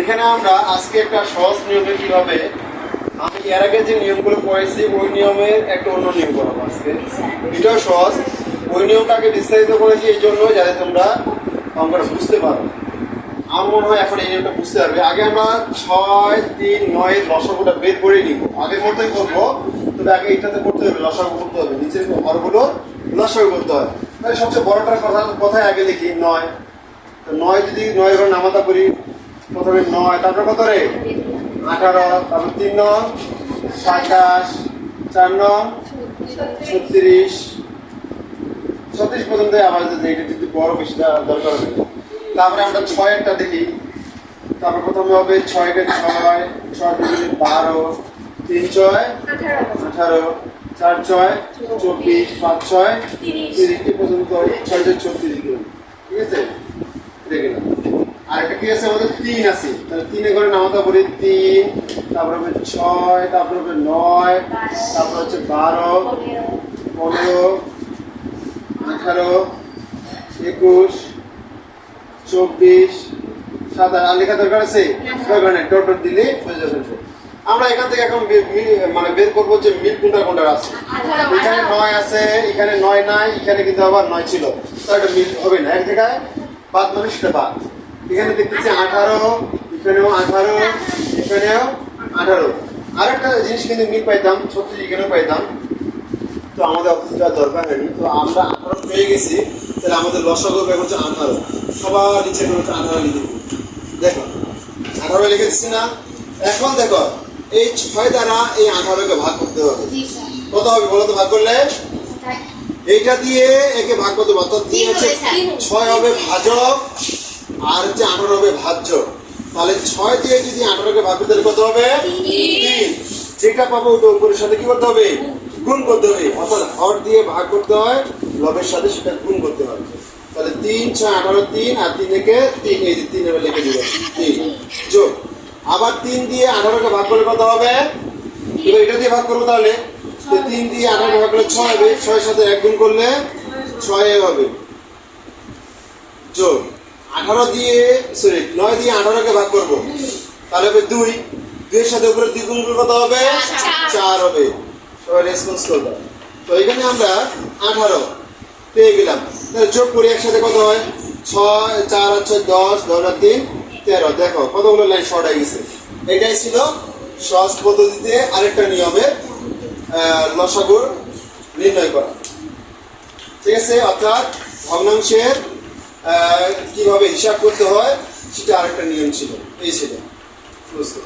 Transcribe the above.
এখানে আমরা আজকে একটা সহজ নিয়মে কীভাবে, আমি এর আগে যে নিয়মগুলো পড়েছি, ওই নিয়মের একটা অন্য নিয়ম করাবো আজকে। এটাও সহজ। ওই নিয়মটাকে বিস্তারিত করেছি, এই জন্য যাতে তোমরা অঙ্কটা বুঝতে পারো। আমার মনে হয় এখন এই নিয়মটা বুঝতে পারবে। আগে আমরা ছয়, তিন নয়ের লসাগুটা বের করে নিব। আগের মতোই করব। তবে আগে এটাতে করতে হবে, লসাগু করতে হবে। নিচের ঘরগুলো লসাগু করতে হবে। তাহলে সবচেয়ে বড়টার কথা কথায় আগে লিখি নয়। তো নয় যদি নয় ঘর নামাতা করি প্রথমে নয় তারপর কত রে? আঠারো তারপর তিন নং সাতাশ চার নং ছত্রিশ। ছত্রিশ পর্যন্ত আবার যদি এটা যদি বড় বেশি দরকার হবে তারপরে আমরা ছয়েরটা দেখি। তারপর প্রথমে হবে ছয়কে ছয় ছয় বারো তিন ছয় আঠারো। চার ছয় চব্বিশ পাঁচ ছয় তিরিশ। পর্যন্ত ছয় ছয় দিলাম ঠিক আছে? দেখে নাও আরেকটা কি আছে আমাদের? তিন আছে। তাহলে তিনে করে নামাতে পারি তিন তারপর হবে ছয় তারপর হবে নয় তারপর হচ্ছে বারো পনেরো আঠারো একুশ চব্বিশ সাতাশ। আর লেখা দরকার আছে? দরকার নেই। ডট ডট দিলে হয়ে যাবে। আমরা এখান থেকে এখন মানে বের করব যে মিল কোনটা কোনটা আছে। এখানে নয় আছে, এখানে নয় নাই, এখানে কিন্তু আবার নয় ছিল। তো এটা মিল হবে না। এক জায়গায় বাদ মানে সেটা বাদ। এখানে দেখতেছি আঠারো, এখানেও আঠারো এখানেও আঠারো। আরেকটা জিনিস কিন্তু মিল পাইতাম ছত্রিশ এখানেও পাইতাম। তো আমাদের অফিসটা দরকার হয়নি। তো আমরা আঠারো পেয়ে গেছি। তাহলে আমাদের লসাগু ব্যাগ হচ্ছে আঠারো। সবার নিচে হচ্ছে আঠারো লিখে দেখো, আঠারো লিখে দিচ্ছি না। এখন দেখো এই ছয় দ্বারা এই আঠারোকে ভাগ করতে হবে। কত হবে বলো তো ভাগ করলে? এইটা দিয়ে একে ভাগ করতে হবে অর্থাৎ তিন হচ্ছে ছয় হবে ভাজক আর হচ্ছে আঠারো হবে ভাজ্য তাহলে ছয় দিয়ে যদি আঠারোকে ভাগ করতে কত হবে? তিন। যেটা পাবো ওটা উপরের সাথে কি করতে হবে? গুণ করতে হবে। অর্থাৎ হর দিয়ে ভাগ করতে হয় লবের সাথে সেটা গুণ করতে হবে তাহলে তিন ছয় আঠারো তিন আর তিন একে তিন। এই যে তিন এবার লিখে দিবে তিন। যোগ। আবার তিন দিয়ে আঠারোকে ভাগ করে কত হবে? এবার এটা দিয়ে ভাগ করব তাহলে। তিন দিয়ে আঠারোকে ভাগ করলে ছয় হবে। ছয়ের সাথে এক গুণ করলে ছয় হবে। যোগ আঠারো দিয়ে সরি নয় দিয়ে আঠারোকে ভাগ করব। তাহলে হবে দুই। দুইয়ের সাথে উপরে দ্বিগুণ কত হবে? চার। চার হবে। সবাই রেসপন্স করবে তো এখানে আমরা আঠারো পেয়ে গেলাম। তাহলে যোগ করি একসাথে কত হয়? ছয় চার আর ছয় দশ দশ আর তিন। তেরো, দেখো, কতগুলো লাইন শর্ট হয়ে গেছে? এটাই ছিল সহজ পদ্ধতিতে আরেকটা নিয়মে লসাগুর নির্ণয় করা। ঠিক আছে? অর্থাৎ ভগ্নাংশের কীভাবে হিসাব করতে হয়, সেটা আরেকটা নিয়ম ছিল। এই ছিল। বুঝতে